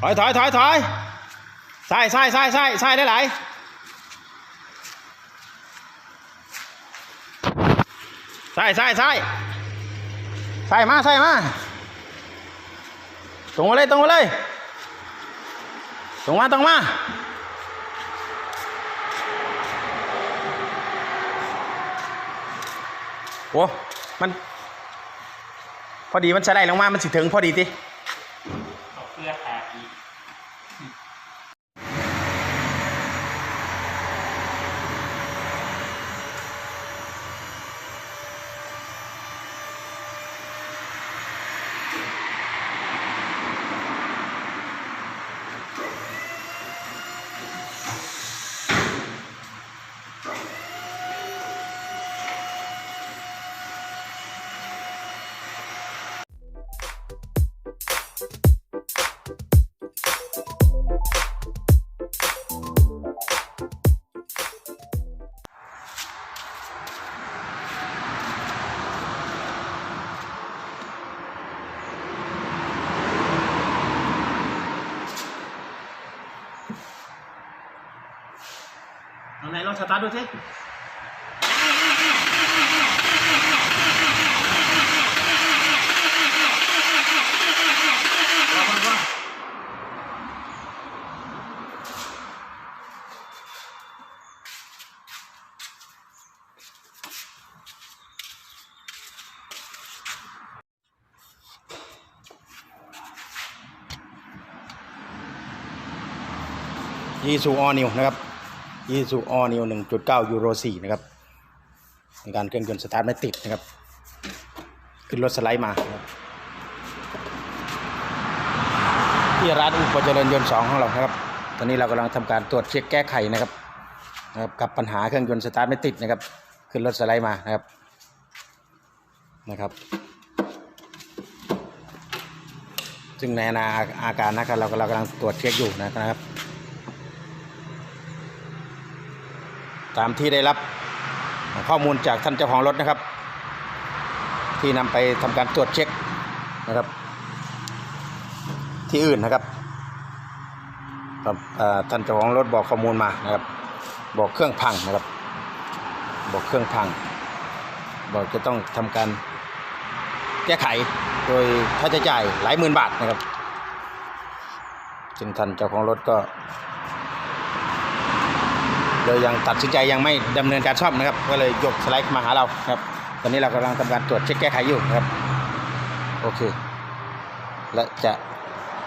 ถอยถอยถอยถอยใส่ใส่ใส่ใส่ใส่ได้หลายใส่ใส่ใส่ใส่มาใส่มาตรงมาเลยตรงมาเลยตรงมาตรงมาโอ้มัน พอดีมันสไลด์ลงมา มันสิถึงพอดีติ เพื่อขาอีก ลองสตาร์ทดูสิรอก่อนก่อนยีสูออนิวนะครับ ยีสูออนิว1.9ยูโร4นะครับในการเครื่องยนต์สตาร์ทไม่ติดนะครับ ขึ้นรถสไลด์มาที่ร้านอุปเจริญยนต์2ของเรานะครับ ตอนนี้เรากำลังทำการตรวจเช็คแก้ไขนะครับนะครับกับปัญหาเครื่องยนต์สตาร์ทไม่ติดนะครับ ขึ้นรถสไลด์มานะครับนะครับ ซึ่งในอาอาการนะครับเราเรากำลังตรวจเช็คอยู่นะครับ ตามที่ได้รับข้อมูลจากท่านเจ้าของรถนะครับ ที่นำไปทำการตรวจเช็คนะครับ ที่อื่นนะครับครับท่านเจ้าของรถบอกข้อมูลมานะครับ บอกเครื่องพังนะครับ บอกเครื่องพัง บอกจะต้องทำการแก้ไขโดยค่าใช้จ่ายหลายหมื่นบาทนะครับ ซึ่งท่านเจ้าของรถก็ เลยยังตัดสินใจยังไม่ดำเนินการซ่อมนะครับ ก็เลยยกสไลด์มาหาเราครับ ตอนนี้เรากำลังทำการตรวจเช็คแก้ไขอยู่ครับ โอเค และจะ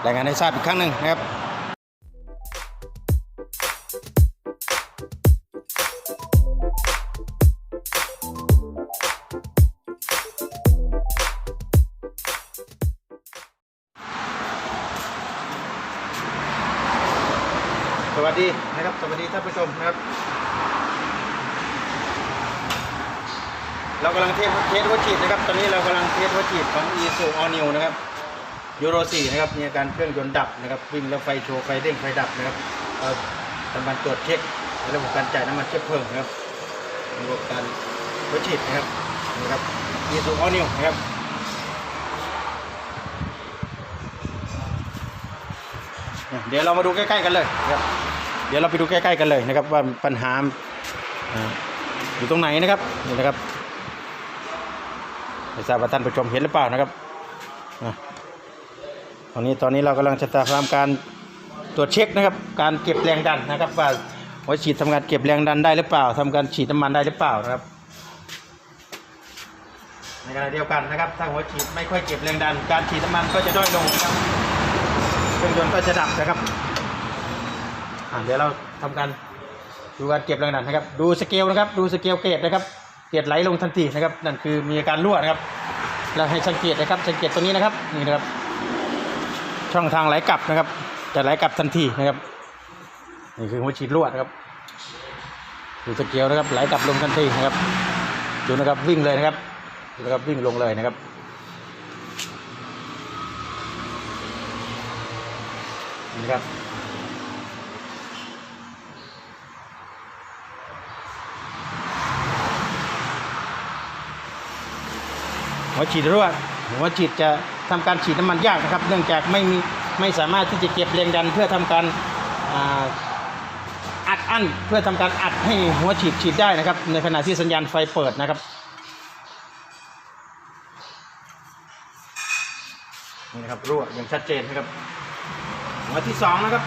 รายงานให้ทราบอีกครั้งหนึ่งนะครับสวัสดีนะครับสวัสดีท่านผู้ชมนะครับ เรากำลังเทสเทสวัตฉีดนะครับ ตอนนี้เรากำลังเทสวัตฉีดของ e s u All New นะครับยูโร4นะครับมีอาการเครื่องยนต์ดับนะครับวิ่งแล้วไฟโชว์ไฟเด้งไฟดับนะครับเราทำการตรวจเช็คระบบการจ่ายน้ำมันเชื้อเพลิงนะครับระบบการวัตฉีดนะครับนะครับ e s u All New นะครับเดี๋ยวเรามาดูใกล้ๆกันเลยนะครับเดี๋ยวเราไปดูใกล้ๆกันเลยนะครับว่าปัญหาอยู่ตรงไหนนะครับนี่นะครับ ไม่ทราบว่าท่านผู้ชมเห็นหรือเปล่านะครับตอนนี้ตอนนี้เรากำลังจะทำการตรวจเช็คนะครับการเก็บแรงดันนะครับ ว่าหัวฉีดทำการเก็บแรงดันได้หรือเปล่าทำการฉีดน้ำมันได้หรือเปล่านะครับ ในขณะเดียวกันนะครับถ้าหัวฉีดไม่ค่อยเก็บแรงดัน การฉีดน้ำมันก็จะด้อยลงนะครับเครื่องยนต์ก็จะดับนะครับเดี๋ยวเราทำการดูการเก็บแรงดันนะครับ ดูสเกลนะครับ ดูสเกลเกรดนะครับเกรดไหลลงทันทีนะครับนั่นคือมีอาการรั่วนะครับ เราให้สังเกตนะครับ สังเกตตรงนี้นะครับนี่นะครับ ช่องทางไหลกลับนะครับ จะไหลกลับทันทีนะครับนี่คือหัวฉีดรั่วนะครับดูสเกลนะครับไหลกลับลงทันทีนะครับดูนะครับวิ่งเลยนะครับดูนะครับวิ่งลงเลยนะครับนี่นะครับ หัวฉีดรั่วหัวฉีดจะทำการฉีดน้ำมันยากนะครับ เนื่องจากไม่มีไม่สามารถที่จะเก็บแรงดันเพื่อทำการอัดอั้นเพื่อทำการอัดให้หัวฉีดฉีดได้นะครับ ในขณะที่สัญญาณไฟเปิดนะครับนี่นะครับรั่วอย่างชัดเจนนะครับหัวที่สองนะครับ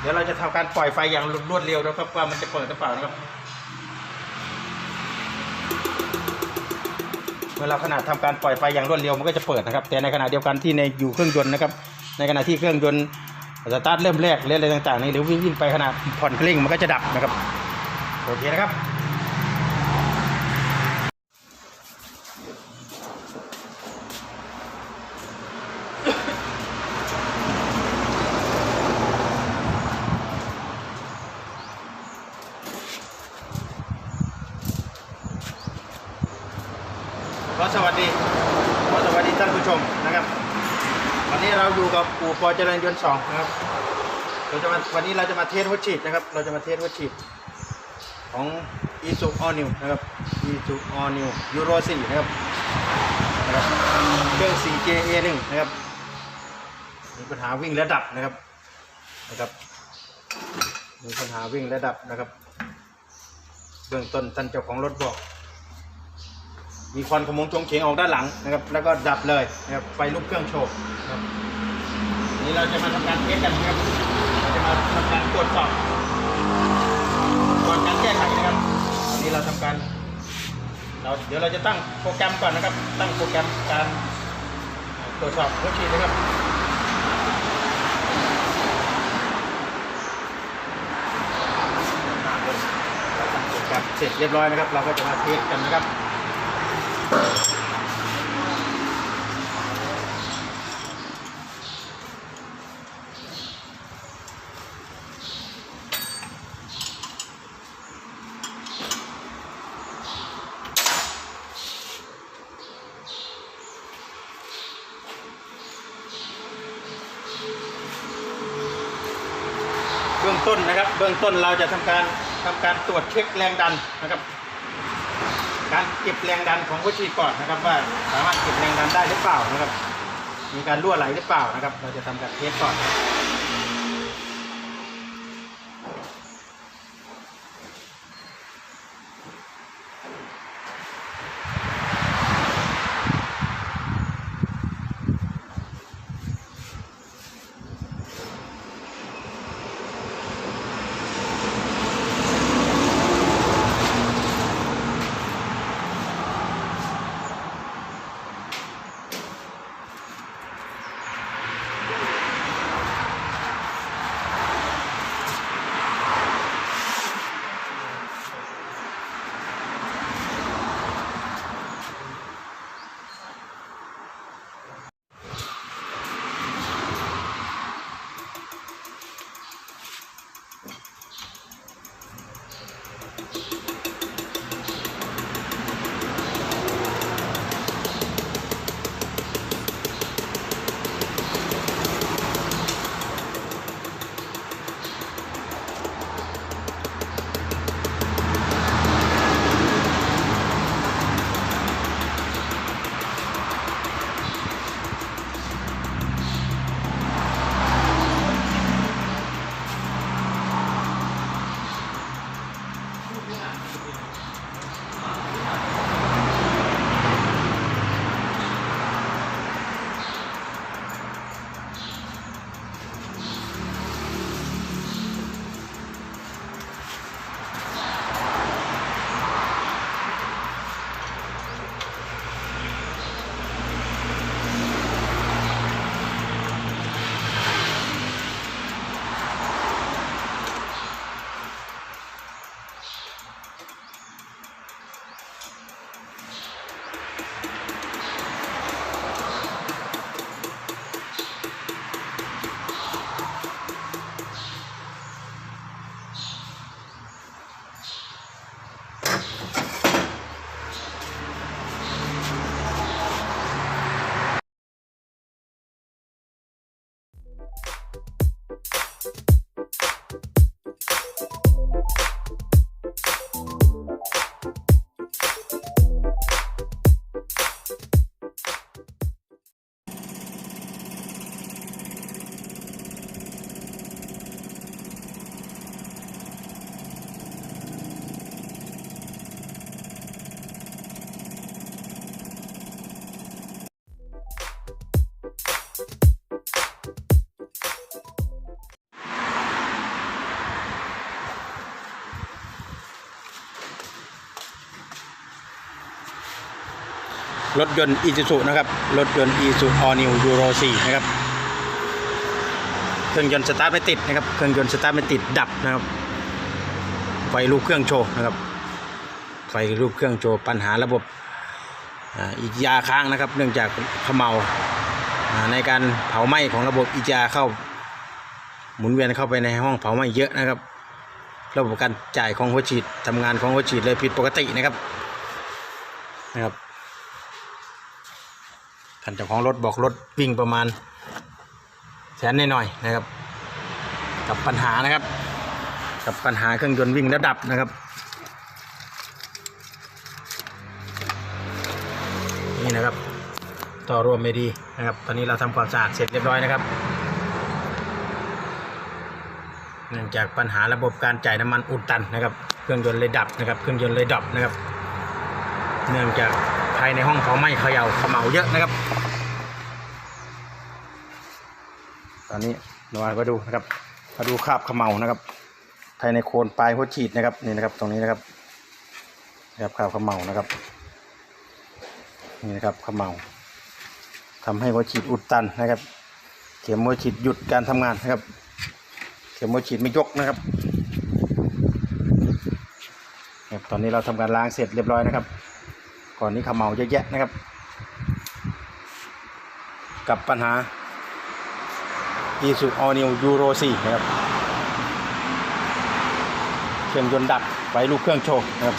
เดี๋ยวเราจะทำการปล่อยไฟอย่างรวดเร็วนะครับว่ามันจะเปิดหรือเปล่านะครับ เมื่อเราขนาดทำการปล่อยไฟอย่างรวดเร็วมันก็จะเปิดนะครับ แต่ในขณะเดียวกันที่ในอยู่เครื่องยนต์นะครับ ในขณะที่เครื่องยนต์สตาร์ทเริ่มแรกเรืออะไรต่างๆนี่หรือวิ่งไปขนาดผ่อนเคร่งมันก็จะดับนะครับโอเคนะครับ ขอสวัสดี ขอสวัสดีท่านผู้ชมนะครับ วันนี้เราอยู่กับปู่ปอเจริญ ยนต์สองนะครับเราจะมาวันนี้เราจะมาเทสหัวฉีดนะครับ เราจะมาเทสหัวฉีดของ i s u All New นะครับ i s u All New Euro 4นะครับนะครับเครื่อง 4JA1 นะครับมีปัญหาวิ่งและดับนะครับนะครับมีปัญหาวิ่งและดับนะครับเบื้องต้นท่านเจ้าของรถบอก มีควันขโมงจงเขงออกด้านหลังนะครับ แล้วก็ดับเลยนะครับไฟลุกเครื่องโชว์นะครับ เราจะมาทำการเทสกันนะครับเราจะมาทำการตรวจสอบก่อนการแก้ไขนะครับวันนี้เราทำการ เราเดี๋ยวเราจะตั้งโปรแกรมก่อนนะครับ ตั้งโปรแกรมการตรวจสอบหัวฉีดนะครับเราตั้งโปรแกรมเสร็จเรียบร้อยนะครับ เราก็จะมาเทสกันนะครับ นะครับ เบื้องต้นเราจะทำการทำการตรวจเช็คแรงดันนะครับ การเก็บแรงดันของวัชีก่อนนะครับ ว่าสามารถเก็บแรงดันได้หรือเปล่านะครับ มีการรั่วไหลหรือเปล่านะครับ เราจะทำการเทสก่อน รถยนต์อีซูซุนะครับ รถยนต์อีซูออนิวยูโร4นะครับ เครื่องยนต์สตาร์ทไม่ติดนะครับ เครื่องยนต์สตาร์ทไม่ติดดับนะครับ ไฟลูกเครื่องโชว์นะครับ ไฟลูกเครื่องโชว์ปัญหาระบบอีกยาค้างนะครับ เนื่องจากขมเมาอ่าในการเผาไหม้ของระบบอีกยาเข้า หมุนเวียนเข้าไปในห้องเผาไหม้เยอะนะครับ ระบบการจ่ายของหัวฉีดทำงานของหัวฉีดเลยผิดปกตินะครับนะครับ ท่านเจ้าของรถบอกรถวิ่งประมาณแสนหน่อยนะครับ กับปัญหานะครับ กับปัญหาเครื่องยนต์วิ่งแล้วดับนะครับนี่นะครับ ต่อรวมไม่ดีนะครับ ตอนนี้เราทำความสะอาดเสร็จเรียบร้อยนะครับ เนื่องจากปัญหาระบบการจ่ายน้ำมันอุดตันนะครับ เครื่องยนต์เลยดับนะครับ เครื่องยนต์เลยดับนะครับ เนื่องจาก ภายในห้องเผาไม้เขย่าเขมเหลาเยอะนะครับ ตอนนี้เรามาดูนะครับมาดูคราบเขมเหลานะครับ ภายในโคนปลายหัวฉีดนะครับนี่นะครับ ตรงนี้นะครับนะครับคราบเขมเหลานะครับนี่นะครับเขมเหลาทำให้หัวฉีดอุดตันนะครับ เข็มหัวฉีดหยุดการทำงานนะครับ เข็มหัวฉีดไม่ยกนะครับครับตอนนี้เราทำการล้างเสร็จเรียบร้อยนะครับ ก่อนนี้ขมเหลาเยอะแยะนะครับ กับปัญหาอีสุออนิวยูโร4นะครับเครื่องยนต์ดับไฟลูกเครื่องโชว์นะครับ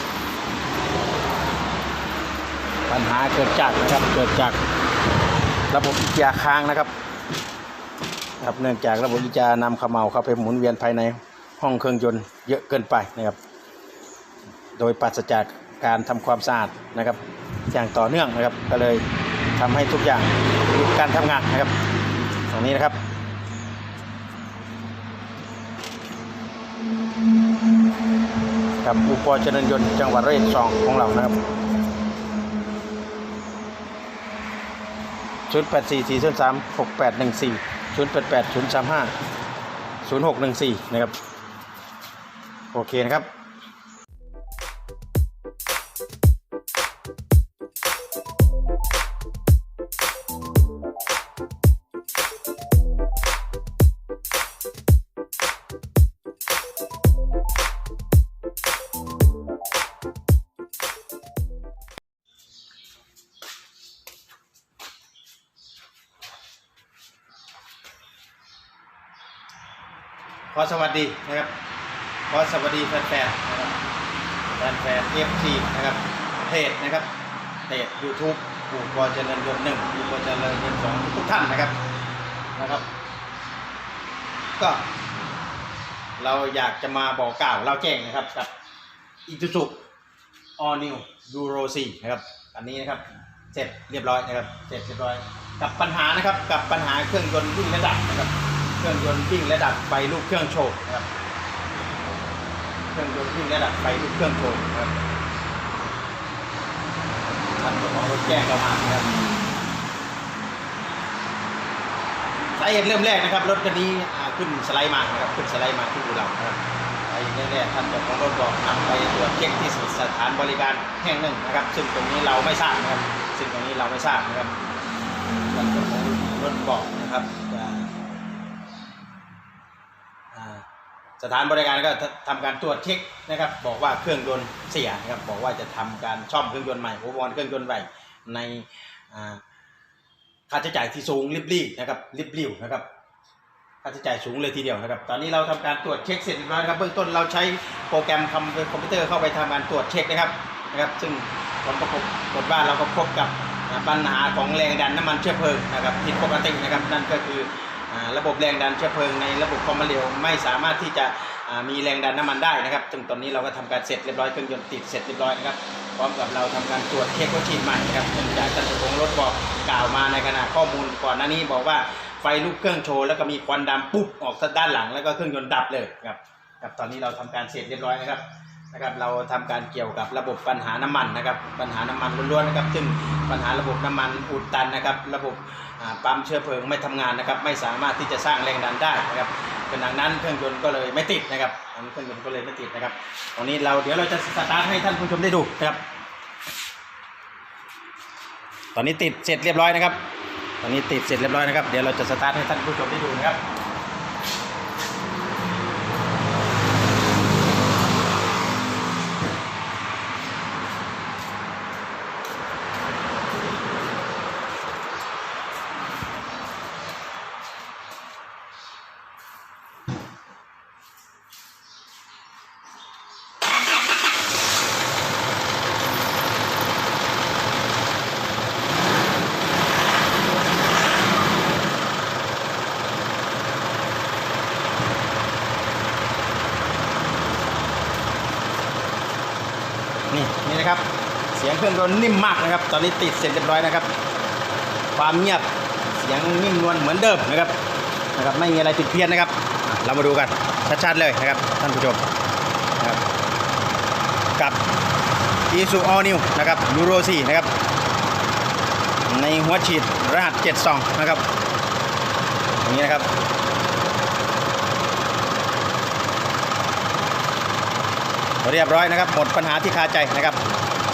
ปัญหาเกิดจากนะครับเกิดจากระบบอีกยาค้างนะครับครับเนื่องจากระบบอีกยานำขมเหลาเข้าไปหมุนเวียนภายในห้องเครื่องยนต์เยอะเกินไปนะครับ โดยปราศจาก การทำความสะอาดนะครับ อย่างต่อเนื่องนะครับ ก็เลยทำให้ทุกอย่างการทำงานนะครับ ตรงนี้นะครับกับอุปกรณ์จรนยนต์จังหวัดร้อยอ็ดสองของเรานะครับศูนย์แปดสี่สี่ศูนย์สามหกแปดหนึ่งสี่ศูนย์แปดแปดศูนย์สามห้าศูนย์หกหนึ่งสี่นะครับ โอเคนะครับ สวัสดีนะครับ ขอสวัสดีแฟนๆนะครับแฟนๆเอฟซีนะครับเพจนะครับเพจยูทูบปู่ปอเจริญยนหนึ่งปู่ปอเจริญยนสองทุกท่านนะครับนะครับ ก็ เราอยากจะมาบอกกล่าวเล่าแจ้งนะครับกับอีซูซุออนิวยูโรซีนะครับ อันนี้นะครับ เสร็จเรียบร้อยนะครับ เสร็จเรียบร้อย กับปัญหานะครับ กับปัญหาเครื่องยนต์วิ่งระดับนะครับ เครื่องยนต์วิ่งระดับไฟลูกเครื่องโชว์นะครับ เครื่องยนต์วิ่งระดับไฟลูกเครื่องโชว์นะครับท่านของรถแจ้งเรามานะครับสาเหตุเริ่มแรกนะครับ รถคันนี้ขึ้นสไลด์มานะครับขึ้นสไลด์มาที่อู่เรานะครับสาเหตุแรกๆท่านเจ้าของรถบอกนำไปตรวจเช็คที่สถานบริการแห่งหนึ่งนะครับ ซึ่งตรงนี้เราไม่ทราบนะครับ ซึ่งตรงนี้เราไม่ทราบนะครับท่านเจ้าของรถบอกนะครับ สถานบริการก็ททำการตรวจเช็คนะครับ บอกว่าเครื่องยนต์เสียนะครับบอกว่าจะทำการซ่อมเครื่องยนต์ใหม่อุปกรณ์เครื่องยนต์ใหม่ในค่าใช้จ่ายที่สูงริบรี่นะครับริบลิ่วนะครับค่าใช้จ่ายสูงเลยทีเดียวนะครับ ตอนนี้เราทำการตรวจเช็คเสร็จเรียบร้อยนะครับ เบื้องต้นเราใช้โปรแกรมคอมคอมพิวเตอร์เข้าไปทำการตรวจเช็คนะครับนะครับ ซึ่งผลประกบว่าเราก็พบกับปัญหาของแรงดันน้ำมันเชื้อเพลิงนะครับผิดปกตินะครับนั่นก็คือ ระบบแรงดันเชื้อเพลิงในระบบความเร็วไม่สามารถที่จะมีแรงดันน้ำมันได้นะครับซึ่งตอนนี้เราก็ทำการเสร็จเรียบร้อยเครื่องยนต์ติดเสร็จเรียบร้อยนะครับพร้อมกับเราทำการตรวจเช็ควัคซีนใหม่นะครับเนื่งจากท่านเจ้าของรถบอกกล่าวมาในขณะข้อมูลก่อนหน้านี้บอกว่าไฟลุกเครื่องโชว์แล้วก็มีควันดำปุ๊บออกด้านหลังแล้วก็เครื่องยนต์ดับเลยครับครับตอนนี้เราทำการเสร็จเรียบร้อยนะครับนะครับเราทำการเกี่ยวกับระบบปัญหาน้ำมันนะครับปัญหาน้ำมันล้วนๆนะครับซึ่งปัญหาระบบน้ำมันอุดตันนะครับ ระบบ ปั๊มเชื้อเพลิงไม่ทำงานนะครับ ไม่สามารถที่จะสร้างแรงดันได้นะครับเป็นดังนั้นเครื่องยนต์ก็เลยไม่ติดนะครับเครื่องยนต์ก็เลยไม่ติดนะครับตอนนี้เราเดี๋ยวเราจะสตาร์ทให้ท่านผู้ชมได้ดูนะครับ ตอนนี้ติดเสร็จเรียบร้อยนะครับ ตอนนี้ติดเสร็จเรียบร้อยนะครับ เดี๋ยวเราจะสตาร์ทให้ท่านผู้ชมได้ดูนะครับ นะครับ เสียงเครื่องยนต์นิ่มมากนะครับ ตอนนี้ติดเสร็จเรียบร้อยนะครับ ความเงียบเสียงนิ่มนวลเหมือนเดิมนะครับนะครับไม่มีอะไรผิดเพี้ยนนะครับ เรามาดูกันชัดๆเลยนะครับท่านผู้ชมนะครับกับ i s u All New นะครับ Euro 4นะครับในหัวฉีดรหัส 72 นะครับอย่างนี้นะครับ เรียบร้อยนะครับหมดปัญหาที่คาใจนะครับ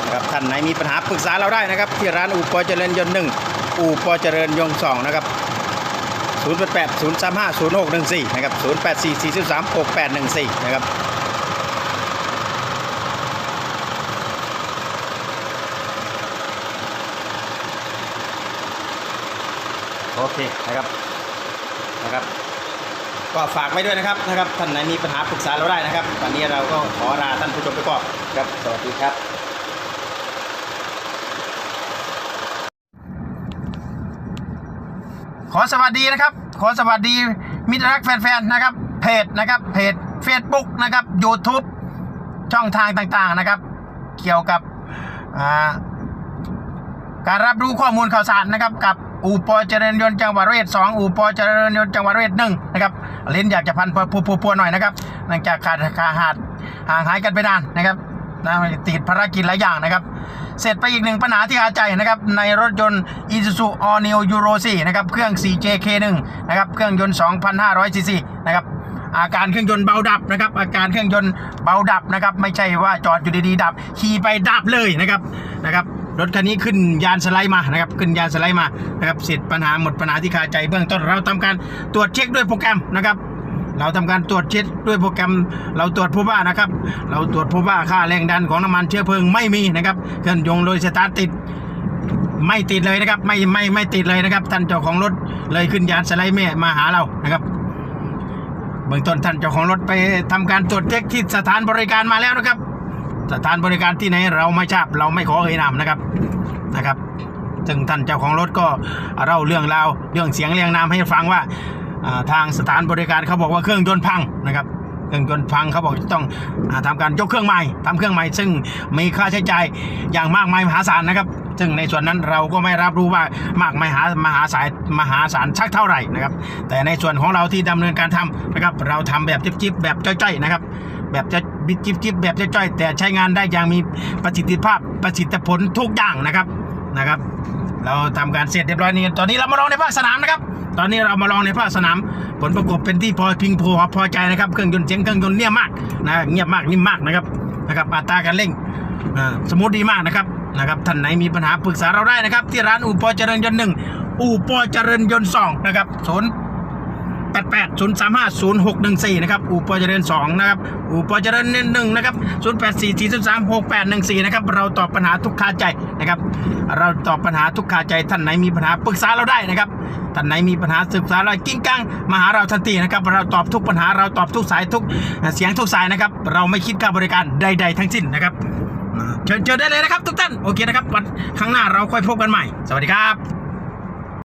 นะครับท่านไหนมีปัญหาปรึกษาเราได้นะครับ ที่ร้านอู่ปอเจริญยนต์หนึ่งอู่ปอเจริญยนต์สองนะครับ0 8 8 0 3 5 0 6 1 4นะครับ0 8 4 4 3 6 8 1 4นะครับโอเคนะครับนะครับ ก็ฝากไว้ด้วยนะครับนะครับท่านไหนมีปัญหาปรึกษาเราได้นะครับ วันนี้เราก็ขอลาท่านผู้ชมไปก่อนครับสวัสดีครับขอสวัสดีนะครับ ขอสวัสดีมิตรรักแฟนๆนะครับ เพจนะครับเพจ Facebook นะครับ YouTube ช่องทางต่างๆนะครับ เกี่ยวกับาการรับรู้ข้อมูลข่าวสารนะครับกับ อู่ปอเจริญยนต์จังหวัดร้อยเอ็ดสองอู่ปอเจริญยนต์จังหวัดร้อยเอ็ดหนึ่งนะครับเลนอยากจะพันพัวพัวๆหน่อยนะครับหลังจากขาดขาหาดห่างหายกันไปนานนะครับนะติดภารกิจหลายอย่างนะครับ เสร็จไปอีกหนึ่งปัญหาที่อาใจนะครับ ในรถยนต์ Isuzu All New Euro 4นะครับ เครื่อง 4JK1 นะครับ เครื่องยนต์ 2,500cc นะครับ อาการเครื่องยนต์เบาดับนะครับ อาการเครื่องยนต์เบาดับนะครับ ไม่ใช่ว่าจอดอยู่ดีๆดับขี่ไปดับเลยนะครับนะครับรถคันนี้ขึ้นยานสไลด์มานะครับขึ้นยานสไลด์มานะครับเสร็จปัญหาหมดปัญหาที่คาใจเบื้องต้นเราทำการตรวจเช็คด้วยโปรแกรมนะครับ เราทำการตรวจเช็คด้วยโปรแกรม เราตรวจพบว่านะครับ เราตรวจพบว่าค่าแรงดันของน้ำมันเชื้อเพลิงไม่มีนะครับเครื่องยนต์โดยสตาร์ทติดไม่ติดเลยนะครับ ไม่ไม่ไม่ติดเลยนะครับท่านเจ้าของรถเลยขึ้นยานสไลด์แม่มาหาเรานะครับ เบื้องต้นท่านเจ้าของรถไปทำการตรวจเช็คที่สถานบริการมาแล้วนะครับ สถานบริการที่ไหนเราไม่ทราบเราไม่ขอเอ่ยนามนะครับนะครับซึ่งท่านเจ้าของรถก็เล่าเรื่องราวเรื่องเสียงเรียงนามให้ฟังว่าทางสถานบริการเขาบอกว่าเครื่องยนต์พังนะครับเครื่องยนต์พังเขาบอกจะต้องอาทำการยกเครื่องใหม่ทำเครื่องใหม่ ซึ่งมีค่าใช้จ่ายอย่างมากมายมหาศาลนะครับ ซึ่งในส่วนนั้นเราก็ไม่รับรู้ว่ามากมหามหาศาลมหาศาลสักเท่าไหร่นะครับ แต่ในส่วนของเราที่ดำเนินการทำนะครับ เราทำแบบจิ๊บๆแบบจ้อยๆนะครับ แบบจะบิดจิ๊บๆแบบจ้อยๆแต่ใช้งานได้อย่างมีประสิทธิภาพประสิทธิผลทุกอย่างนะครับนะครับ เราทำการเสร็จเรียบร้อยนี้ตอนนี้เรามาลองในภาคสนามนะครับ ตอนนี้เรามาลองในภาคสนาม ผลประกอบเป็นที่พอพิงพอพอใจนะครับเครื่องยนต์เสียงเครื่องยนต์เนี่ยมากนะเงียบมากนิ่มมากนะครับนะครับอัตราการเร่งสมูทดีมากนะครับ นะครับท่านไหนมีปัญหาปรึกษาเราได้นะครับ ที่ร้านอู่ปอเจริญยนต์หนึ่งอู่ปอเจริญยนต์สองนะครับศูนย์8 8 0 3 5 0 6 1 4นย์หกหนึ่งสี่นะครับอู่ปอเจริญ2นะครับอู่ปอเจริญหนึ่งนะครับ0 8 4 4 3 6 8 1 4นย์สามหกแปดหนึ่งสี่นะครับเราตอบปัญหาทุกคาใจนะครับ เราตอบปัญหาทุกคาใจท่านไหนมีปัญหาปรึกษาเราได้นะครับท่านไหนมีปัญหาศึกษาเรากิ้งกังมาหาเราทันทีนะครับ เราตอบทุกปัญหาเราตอบทุกสายทุกเสียงทุกสายนะครับ เราไม่คิดค่าบริการใด ๆ ทั้งสิ้นนะครับ เชิญเจอได้เลยนะครับทุกท่านโอเคนะครับวันข้างหน้าเราค่อยพบกันใหม่ สวัสดีครับ